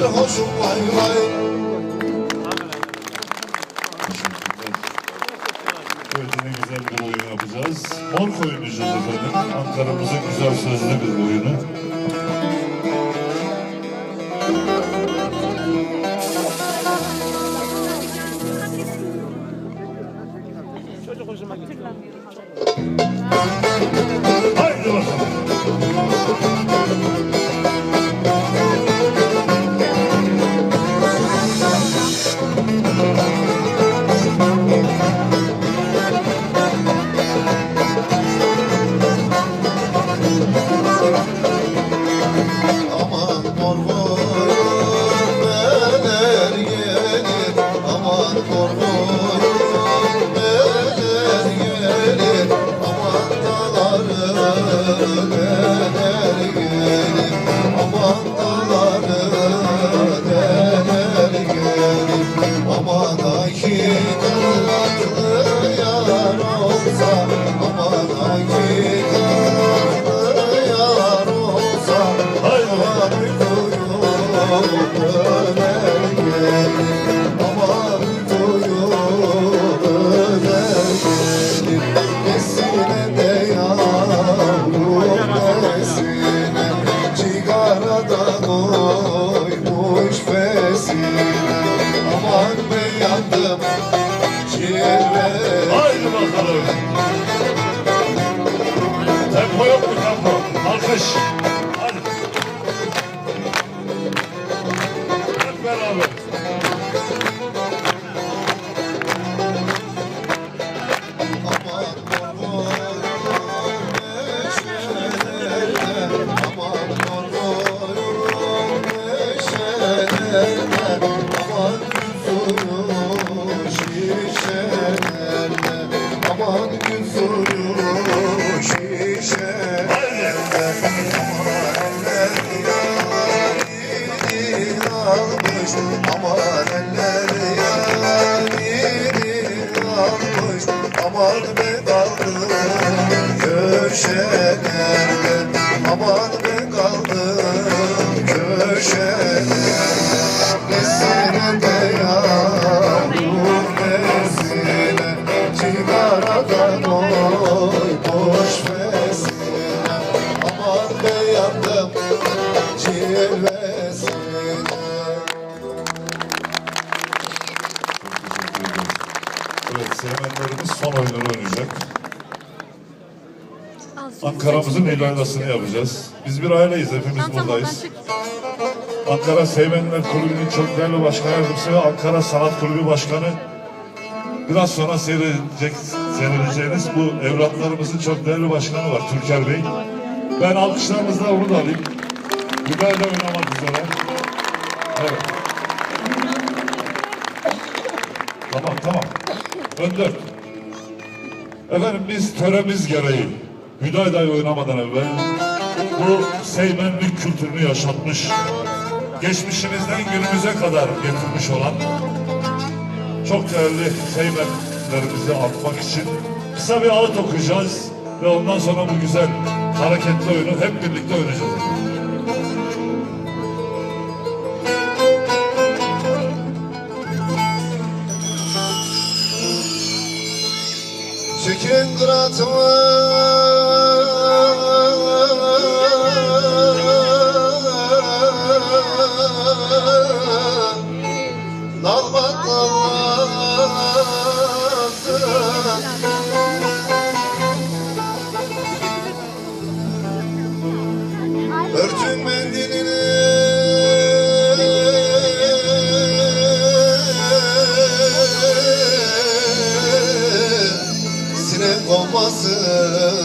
Hoşum vay vay. Evet yine güzel bir oyun yapacağız. Mor oynayacağız efendim. Ankara'mızın güzel sözlü bir oyunu. Çocuk hoşuma gitti. Aman hoje. Köşelerde Aman be kaldım köşelerde Nesine de yavrum nesine Cigaradan oy boş vesile Aman be yandım cilvesine Evet, sevmenlerimiz son oyunları oynayacak. Ankara'mızın ilanasını yapacağız. Biz bir aileyiz, hepimiz buradayız. Ankara Sevmenler Kulübü'nün çok değerli başkan yardımcısı ve Ankara Sanat Kulübü Başkanı. Biraz sonra seyredecek, seyredeceğiniz bu evlatlarımızın çok değerli başkanı var, Türker Bey. Ben alkışlarınızla onu da alayım. Güzel de oynamak üzere. Evet. Tamam, tamam. Önder. Efendim biz töremiz gereği Hüdayda'yı oynamadan evvel bu seymenlik kültürünü yaşatmış, geçmişimizden günümüze kadar getirmiş olan çok değerli seymenlerimizi anmak için kısa bir ağıt okuyacağız ve ondan sonra bu güzel hareketli oyunu hep birlikte oynayacağız. Çekin kıratımı Oh.